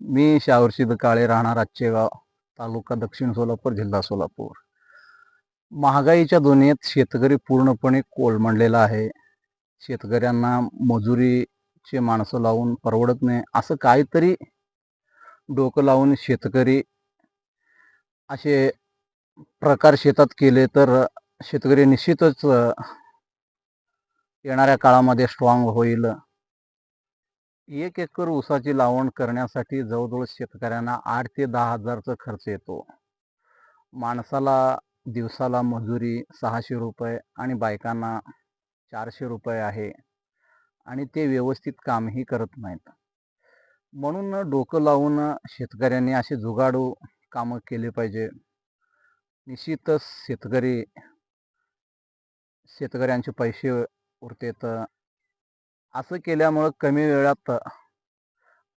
मी शावर्षी काळे राहणार आजचेगाव तालुका दक्षिण सोलापूर जिल्हा सोलापूर. महागाईच्या दुनियेत शेतकरी पूर्णपणे कोलमडलेला आहे. शेतकऱ्यांना मजुरीचे माणसं लावून परवडत नाही. असं काहीतरी डोकं लावून शेतकरी असे प्रकार शेतात केले तर शेतकरी निश्चितच येणाऱ्या काळामध्ये स्ट्रॉंग होईल. एक एकर ऊसाची लावण करण्यासाठी जवळजवळ शेतकऱ्यांना आठ ते दहा हजारचा खर्च येतो. माणसाला दिवसाला मजुरी सहाशे रुपये आणि बायकांना चारशे रुपये आहे आणि ते व्यवस्थित कामही करत नाहीत. म्हणून डोकं लावून शेतकऱ्यांनी असे जुगाडू कामं केले पाहिजे. निश्चितच शेतकरी शेतकऱ्यांचे पैसे उरतेत. असं केल्यामुळं कमी वेळात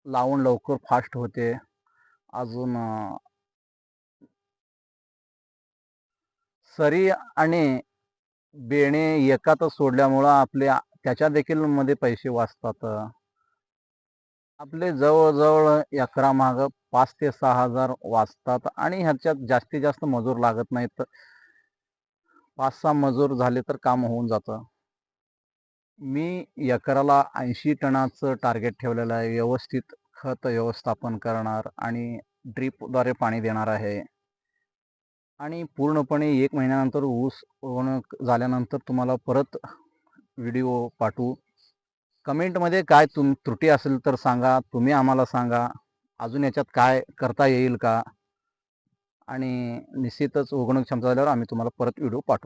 लावून लवकर फास्ट होते. अजून सरी आणि बेणे एकातच सोडल्यामुळं आपल्या त्याच्या देखील मध्ये पैसे वाचतात. आपले जवळजवळ एकरा माग पाच ते सहा हजार वाचतात आणि ह्याच्यात जास्तीत जास्त मजूर लागत नाहीत. पाच सहा मजूर झाले तर काम होऊन जातं. मी एकराला ऐंशी टनाचं टार्गेट ठेवलेलं आहे. व्यवस्थित खत व्यवस्थापन करणार आणि ड्रीपद्वारे पाणी देणार आहे. आणि पूर्णपणे एक महिन्यानंतर ऊस होणं झाल्यानंतर तुम्हाला परत व्हिडिओ पाठवू. कमेंटमध्ये काय तुम त्रुटी असेल तर सांगा. तुम्ही आम्हाला सांगा. अजून याच्यात काय करता येईल का? आणि निश्चितच उगवण क्षमता झाल्यावर आम्ही तुम्हाला परत व्हिडिओ पाठवू.